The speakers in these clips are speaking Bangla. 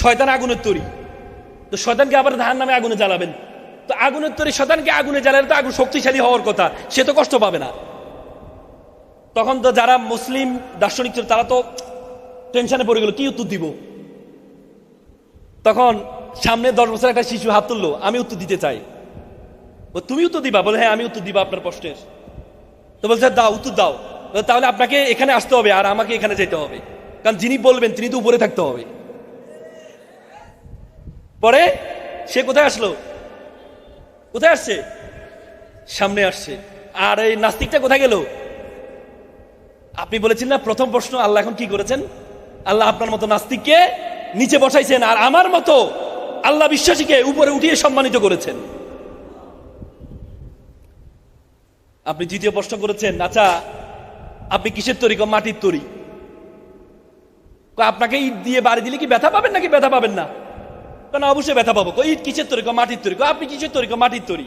শয়তান আগুনের তৈরি। তো শয়তানকে আবার ধান নামে আগুনে জ্বালাবেন। তো আগুনের তৈরি, শয়তানকে আগুনে জ্বালালে তো আগুন শক্তিশালী হওয়ার কথা। সে তো কষ্ট পাবে না। তখন তো যারা মুসলিম দার্শনিক ছিল, তারা তো টেনশনে পড়ে গেল, কি উত্তর দিব? তখন সামনে দশ বছর একটা শিশু হাত তুললো, আমি উত্তর দিতে চাই। ও তুমি উত্তর দিবা? বলে হ্যাঁ আমি উত্তর দিবা আপনার প্রশ্নের। তো বলছে, দাও, উত্তর দাও। তাহলে আপনাকে এখানে আসতে হবে আর আমাকে এখানে যেতে হবে। কারণ যিনি বলবেন, তিনি তো উপরে থাকতে হবে। পরে সে কোথায় আসলো? কোথায় আসছে? সামনে আসছে। আর এই নাস্তিকটা কোথায় গেল? আপনি বলেছেন না, প্রথম প্রশ্ন আল্লাহ এখন কি করেছেন? আল্লাহ আপনার মতো নাস্তিককে নিচে বসাইছেন আর আমার মতো আল্লাহ বিশ্বাসীকে উপরে উঠিয়ে সম্মানিত করেছেন। আপনি দ্বিতীয় প্রশ্ন করেছেন আচ্ছা আপনি কিসের তৈরি? মাটির তৈরি। আপনাকে ইট দিয়ে বাড়ি দিলে কি ব্যথা পাবেন নাকি ব্যথা পাবেন না? কেন অবশ্যই ব্যথা পাবো? ইট কিসের তৈরি? মাটির তৈরি? আপনি কিসের তৈরি? মাটির তৈরি?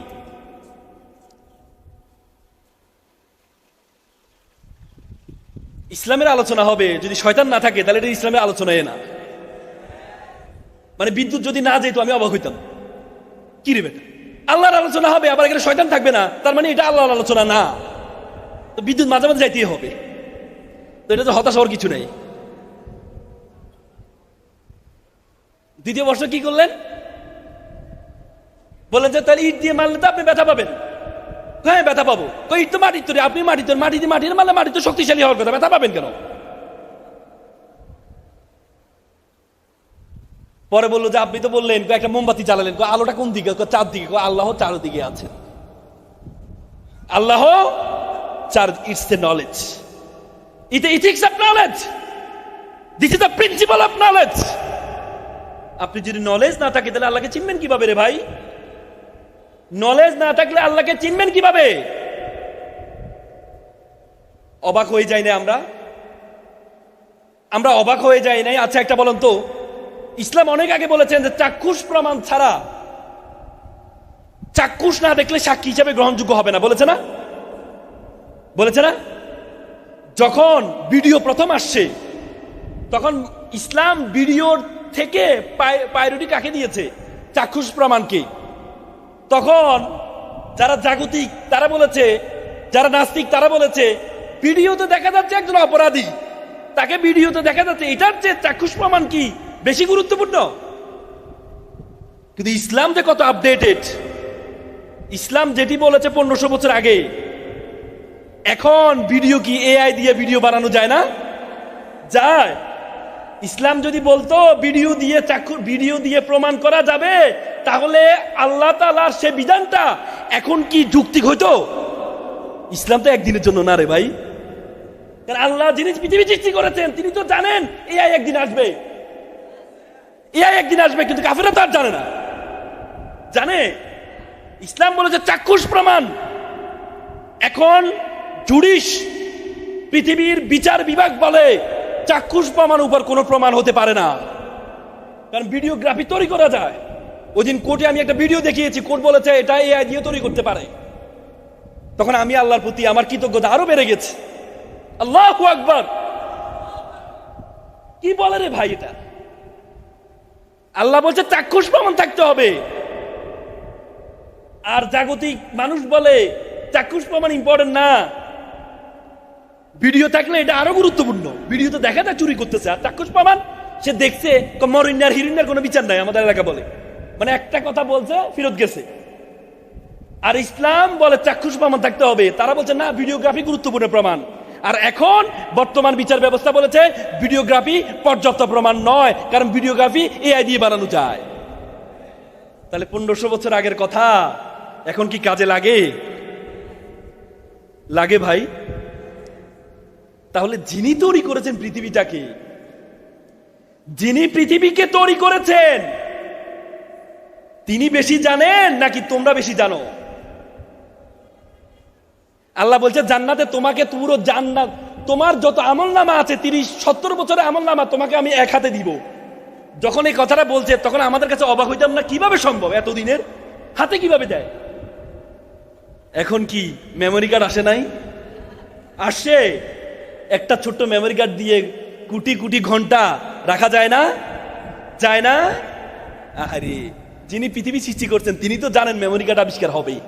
ইসলামের আলোচনা হবে, যদি শয়তান না থাকে, তাহলে এটা ইসলামের আলোচনা না। মানে বিদ্যুৎ যদি না যেত, আমি অবাক হইতাম। কি রে বেটা? আল্লাহর আলোচনা হবে, আবার এখানে শয়তান থাকবে না। তার মানে এটা আল্লাহর আলোচনা না। তো বিদ্যুৎ মাঝে মাঝে যাইতেই হবে। তো এটা তো হতাশ হওয়ার কিছু নেই। দ্বিতীয় বর্ষ কি করলেন? বললেন যে, তাহলে ইট দিয়ে মারলে তো আপনি ব্যথা পাবেন। হ্যাঁ ব্যথা পাবো। তো ইট তো মাটির তৈরি আপনি মাটি, তৈরি মাটি দিয়ে মাটির মারলে মাটি তো শক্তিশালী হওয়ার কথা, ব্যথা পাবেন কেন? পরে বলল যে, আপনি তো বললেন একটা মোমবাতি জ্বালালেন আলোটা কোন দিকে? কয় চারদিকে, কয় আল্লাহ চারদিকে আছে। আল্লাহ চার it's the knowledge it of knowledge this is the principal of knowledge আপনি যদি নলেজ না থাকে, তাহলে আল্লাহকে চিনবেন কীভাবে রে ভাই? নলেজ না থাকলে আল্লাহকে চিনবেন কীভাবে? অবাক হয়ে যাই না আমরা? আমরা অবাক হয়ে যাই নাই। আচ্ছা একটা বলেন তো। ইসলাম অনেক আগে বলেছেন যে চাক্ষুষ প্রমাণ ছাড়া চাক্ষুষ না দেখলে সাক্ষী হিসাবে গ্রহণযোগ্য হবে না। বলেছে না? বলেছে না? যখন ভিডিও প্রথম আসছে, তখন ইসলাম ভিডিওর থেকে পায়রুটি কাকে দিয়েছে? চাক্ষুষ প্রমাণকে। তখন যারা জাগতিক, তারা বলেছে, যারা নাস্তিক, তারা বলেছে, ভিডিওতে দেখা যাচ্ছে একজন অপরাধী। তাকে ভিডিওতে দেখা যাচ্ছে, এটার চেয়ে চাক্ষুষ প্রমাণ কি বেশি গুরুত্বপূর্ণ? কিন্তু ইসলাম যে কত আপডেটেড ইসলাম যেটি বলেছে পনেরোশো বছর আগে, এখন ভিডিও কি এআই দিয়ে ভিডিও বানানো যায় না? যায়। ইসলাম যদি বলতো, ভিডিও দিয়ে চাক্ষু ভিডিও দিয়ে প্রমাণ করা যাবে, তাহলে আল্লাহ তালার সে বিধানটা এখন কি যুক্তিক হইতো? ইসলাম তো একদিনের জন্য না রে ভাই। কারণ আল্লাহ জিনিস পৃথিবী সৃষ্টি করেছেন, তিনি তো জানেন এআই একদিন আসবে। এআই একদিন আসবে, কিন্তু কাফেরা তো আর জানে না। জানে? ইসলাম বলেছে চাক্ষুষ প্রমাণ। এখন জুডিশ, পৃথিবীর বিচার বিভাগ বলে চাক্ষুষ প্রমাণ উপর কোনো প্রমাণ হতে পারে না। কারণ ভিডিওগ্রাফি তৈরি করা যায়। ওই দিন কোর্টে আমি একটা ভিডিও দেখিয়েছি, কোর্ট বলেছে এটা এআই দিয়ে তৈরি করতে পারে। তখন আমি আল্লাহর প্রতি আমার কৃতজ্ঞতা আরও বেড়ে গেছে। আল্লাহ আকবর! কি বলে রে ভাই এটা? আল্লাহ বলছে, চাক্ষুষ প্রমাণ থাকতে হবে। আর জাগতিক মানুষ বলে, চাক্ষুষ প্রমাণ ইম্পর্টেন্ট না। ভিডিও থাকলে এটা আরও গুরুত্বপূর্ণ। ভিডিওতে দেখা যায়, চুরি করতেছে। আর চাক্ষুষ প্রমাণ, সে দেখছে মরিন্যার হিরিন্যার কোনো বিচার নাই, আমাদের এলাকা বলে। মানে একটা কথা বলছে ফিরত গেছে। আর ইসলাম বলে চাক্ষুষ প্রমাণ থাকতে হবে। তারা বলছে, না ভিডিওগ্রাফি গুরুত্বপূর্ণ প্রমাণ। আর এখন বর্তমান বিচার ব্যবস্থা বলেছে ভিডিওগ্রাফি পর্যাপ্ত প্রমাণ নয়, কারণ ভিডিওগ্রাফি এআই দিয়ে বানানো যায়। তাহলে পনেরোশো বছর আগের কথা, এখন কি কাজে লাগে? লাগে ভাই তাহলে যিনি তৈরি করেছেন পৃথিবীটাকে, যিনি পৃথিবীকে তৈরি করেছেন, তিনি বেশি জানেন নাকি তোমরা বেশি জানো? আল্লাহ বলছে, জান্নাতে তোমাকে পুরো জান্নাত, তোমার যত আমল নামা আছে, তিরিশ, সত্তর বছরের আমল নামা তোমাকে আমি এক হাতে দিব। যখন এই কথাটা বলছে, তখন আমাদের কাছে অবাক হইতাম না, কীভাবে সম্ভব এতদিনের? হাতে কীভাবে দেয়? এখন কি মেমোরি কার্ড আসে নাই? আসে একটা ছোট্ট মেমোরি কার্ড দিয়ে কোটি কোটি ঘণ্টা রাখা যায় না? যায় না? আরে যিনি পৃথিবী সৃষ্টি করছেন, তিনি তো জানেন মেমোরি কার্ড আবিষ্কার হবেই।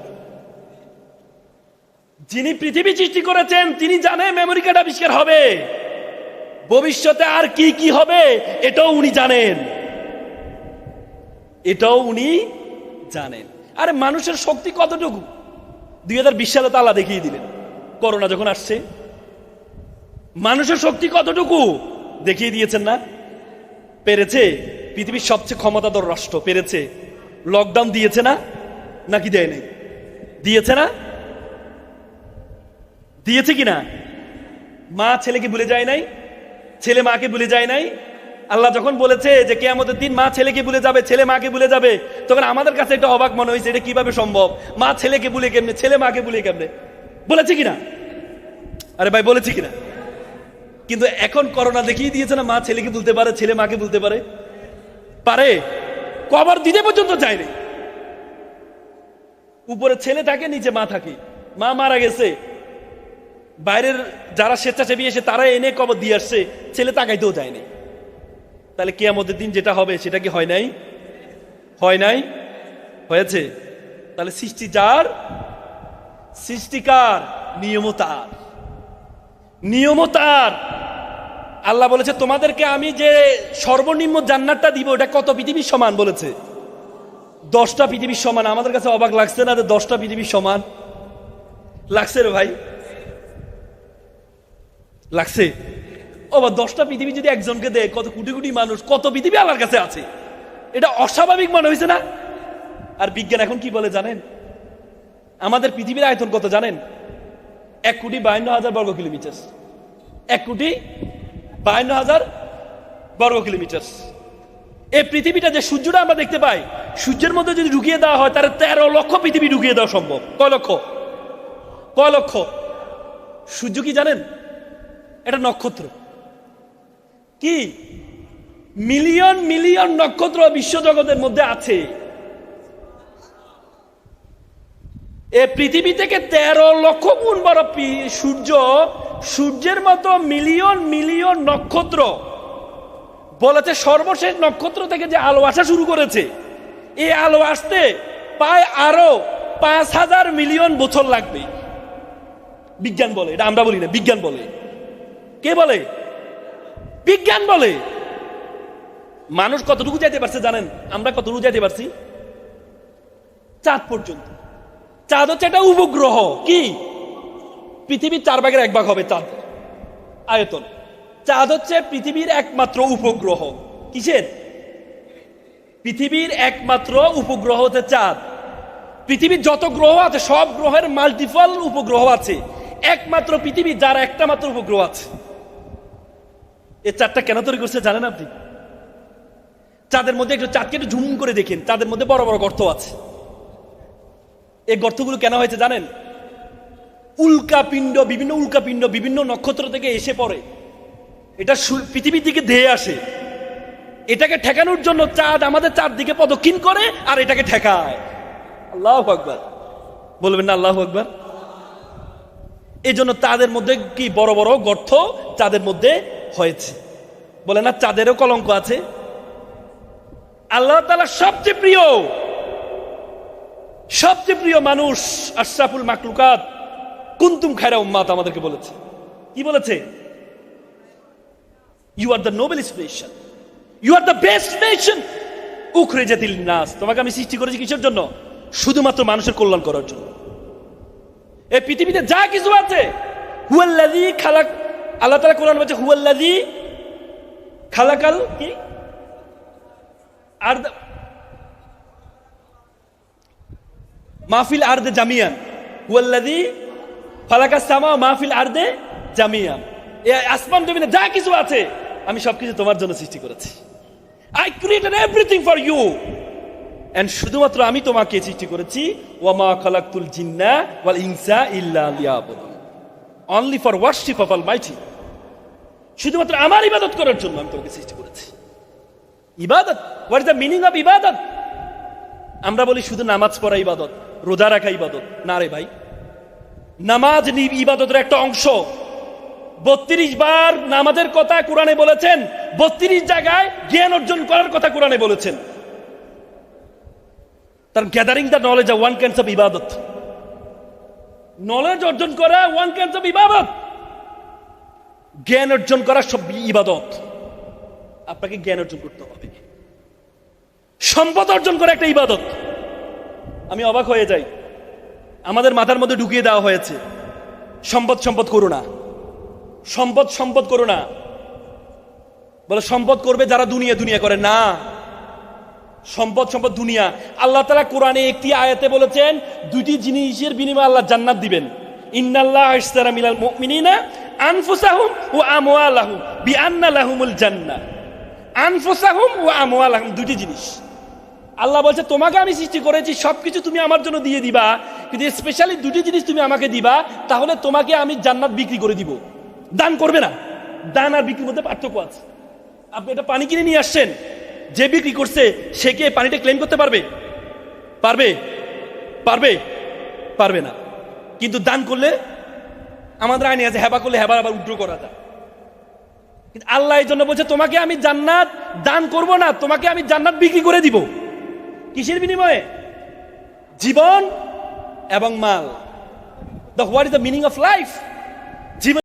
যিনি পৃথিবী সৃষ্টি করেছেন, তিনি জানেন মেমোরি কার্ড আবিষ্কার হবে। ভবিষ্যতে আর কি কি হবে, এটাও উনি জানেন। এটাও উনি জানেন। আরে, মানুষের শক্তি কতটুকু? দুই হাজার বিশ সালে তো আল্লাহ দেখিয়ে দিলেন, করোনা যখন আসছে। মানুষের শক্তি কতটুকু? দেখিয়ে দিয়েছেন না? পেরেছে পৃথিবীর সবচেয়ে ক্ষমতাধর রাষ্ট্র, পেরেছে। লকডাউন দিয়েছে না? নাকি দেয় নাই? দিয়েছে না? দিয়েছে কিনা মা ছেলেকে ভুলে যায় নাই? ছেলে মাকে ভুলে যায় নাই? আল্লাহ যখন বলেছে যে কে আমাদের দিন মা ছেলেকে ভুলে যাবে, ছেলে মাকে ভুলে যাবে, তখন আমাদের কাছে একটা অবাক মনে হয়েছে, এটা কীভাবে সম্ভব? মা ছেলেকে ভুলে কেমনে? ছেলে মাকে ভুলে কেমনে? বলেছে কিনা আরে ভাই, বলেছে কিনা কিন্তু এখন করোনা দেখিয়ে দিয়েছে না মা ছেলেকে বলতে পারে, ছেলে মাকে বলতে পারে? পারে। কবর দিতে পর্যন্ত যায়নি। উপরে ছেলে থাকে, নিচে মা থাকে। মা মারা গেছে। বাইরের যারা স্বেচ্ছাসেবী এসে তারা এনে কবর দিয়ে আসছে, ছেলে তাকাইতেও যায়নি। তাহলে কে কেয়ামতের দিন যেটা হবে, সেটা কি হয় নাই? হয় নাই? হয়েছে। তাহলে সৃষ্টি যার? সৃষ্টিকার নিয়মও তার নিয়মও তার আল্লাহ বলেছে, তোমাদেরকে আমি যে সর্বনিম্ন জান্নাতটা দিব, এটা কত পৃথিবীর সমান? বলেছে। দশটা পৃথিবীর সমান। আমাদের কাছে অবাক লাগছে না যে দশটা পৃথিবীর সমান? লাগছে রে ভাই? লাগছে? ও বা, দশটা পৃথিবী যদি একজনকে দেয়, কত কোটি কোটি মানুষ, কত পৃথিবী আল্লাহর কাছে আছে? এটা অস্বাভাবিক মনে হয়েছে না? আর বিজ্ঞান এখন কি বলে জানেন? আমাদের পৃথিবীর আয়তন কত জানেন? এক কোটি বায়ান্ন হাজার বর্গ কিলোমিটার এক কোটি বায়ান্ন হাজার বর্গ কিলোমিটার। এই পৃথিবীটা যে সূর্যটা আমরা দেখতে পাই, সূর্যের মধ্যে যদি ঢুকিয়ে দেওয়া হয়, তাহলে তেরো লক্ষ পৃথিবী ঢুকিয়ে দেওয়া সম্ভব। কয় লক্ষ? কয় লক্ষ? সূর্য কি জানেন? এটা নক্ষত্র। কি? মিলিয়ন মিলিয়ন নক্ষত্র বিশ্বজগতের মধ্যে আছে। এ পৃথিবী থেকে তেরো লক্ষ গুণ বড় সূর্য সূর্যের মতো মিলিয়ন মিলিয়ন নক্ষত্র। বলেছে সর্বশেষ নক্ষত্র থেকে যে আলো আসা শুরু করেছে এই আলো আসতে প্রায় আরও পাঁচ হাজার মিলিয়ন বছর লাগবে। বিজ্ঞান বলে, এটা আমরা বলি না, বিজ্ঞান বলে। কে বলে? বিজ্ঞান বলে। মানুষ কতটুকু যাইতে পারছে জানেন? আমরা কতটুকু যাইতে পারছি? চাঁদ পর্যন্ত। চাঁদ হচ্ছে একটা উপগ্রহ। কি? পৃথিবীর চার ভাগের এক ভাগ হবে চাঁদ। আয়তন। চাঁদ হচ্ছে পৃথিবীর একমাত্র উপগ্রহ। কিসের? পৃথিবীর একমাত্র উপগ্রহ হচ্ছে চাঁদ। পৃথিবীর যত গ্রহ আছে, সব গ্রহের মাল্টিপল উপগ্রহ আছে। একমাত্র পৃথিবী যার একটা মাত্র উপগ্রহ আছে। এই চাঁদটা কেন তৈরি করছে জানেন আপনি? চাঁদের মধ্যে একটু চাঁদকে একটু ঝুম করে দেখেন। চাঁদের মধ্যে বড় বড় গর্ত আছে। এই গর্তগুলো কেন হয়েছে জানেন? উল্কাপিণ্ড, বিভিন্ন উল্কাপিণ্ড, বিভিন্ন নক্ষত্র থেকে এসে পড়ে। এটা পৃথিবীর দিকে ধেয়ে আসে। এটাকে ঠেকানোর জন্য চাঁদ আমাদের চারদিকে পদক্ষিণ করে আর এটাকে ঠেকায়। আল্লাহ আকবার। বলবেন না আল্লাহ আকবার? এই জন্য চাঁদের মধ্যে কি বড় বড় গর্ত চাঁদের মধ্যে হয়েছে। বলে না, চাঁদেরও কলঙ্ক আছে। আল্লাহ তালা সবচেয়ে প্রিয় সবচেয়ে প্রিয় মানুষ আশরাফুল মাকলুকাত কুন্তুম খায়রা উম্মাত আমাদেরকে বলেছে। কি বলেছে? You are the noble inspiration you are the best nation উখরে জাতিল নাস। তোমাকে আমি সৃষ্টি করেছি কিসের জন্য? শুধুমাত্র মানুষের কল্যাণ করার জন্য। এই পৃথিবীতে যা কিছু আছে, হুয়াল্লাযী খালাক, আল্লাহ তাআলা কোরআন বলছে, হুয়াল্লাযী খালাকাল কি? আর মাহফিল আর্দে জামিয়ান। হুয়াল্লাযী ফালাকাস সামা মাহফিল আর্দে জামিয়ান এই আসমান যা কিছু আছে, আমি সবকিছু তোমার জন্য সৃষ্টি করেছি। I created everything for you and শুধুমাত্র আমি তোমাকে সৃষ্টি করেছি, ওয়ামা খালাকতুল জিন্না ওয়াল ইনসা ইল্লা only for worship of almighty শুধুমাত্র আমার ইবাদত করার জন্য আমি তোমাকে সৃষ্টি করেছি। ইবাদত what is the meaning of ইবাদত? আমরা বলি শুধু নামাজ পড়া ইবাদত, রোজা রাখা ইবাদত। না রে ভাই নামাজ ইবাদতের একটা অংশ। বত্রিশ বার নামাজের কথা কোরআনে বলেছেন, বত্রিশ জায়গায় জ্ঞান অর্জন করার কথা কোরআনে বলেছেন। তার gathering the knowledge one Cannes of ইবাদত নলেজ অর্জন করা ওয়ান ক্যান্স অফ ইবাদত জ্ঞান অর্জন করা সব ইবাদত। আপনাকে জ্ঞান অর্জন করতে হবে। সম্পদ অর্জন করা একটা ইবাদত। আমি অবাক হয়ে যাই। আমাদের মাথার মধ্যে ঢুকিয়ে দেওয়া হয়েছে। সম্পদ সম্পদ করো না। সম্পদ সম্পদ করো না। বলে সম্পদ করবে যারা দুনিয়া দুনিয়া করে। না। সম্পদ সম্পদ দুনিয়া। আল্লাহ তালা কোরআনে একটি আয়াতে বলেছেন দুটি জিনিসের বিনিময়ে আল্লাহ জান্নাত দিবেন। ইন্নাল্লাহ মুমিনিনা আনফুসাহুম ও আনফুসাহুম ও দুটি জিনিস। আল্লাহ বলছে, তোমাকে আমি সৃষ্টি করেছি সব কিছু তুমি আমার জন্য দিয়ে দিবা। কিন্তু স্পেশালি দুটি জিনিস তুমি আমাকে দিবা, তাহলে তোমাকে আমি জান্নাত বিক্রি করে দিব। দান করবে না। দান আর বিক্রির মধ্যে পার্থক্য আছে। আপনি এটা পানি কিনে নিয়ে আসছেন, যে বিক্রি করছে, সে কি পানিটা ক্লেম করতে পারবে? পারবে? পারবে? পারবে না। কিন্তু দান করলে আমাদের আইনে আছে, হেবা করলে হেবার আবার উড্র করা যায় কিন্তু আল্লাহ এই জন্য বলছে, তোমাকে আমি জান্নাত দান করব না, তোমাকে আমি জান্নাত বিক্রি করে দিব। কিসের বিনিময়ে? জীবন এবং মাল। The what is the meaning of life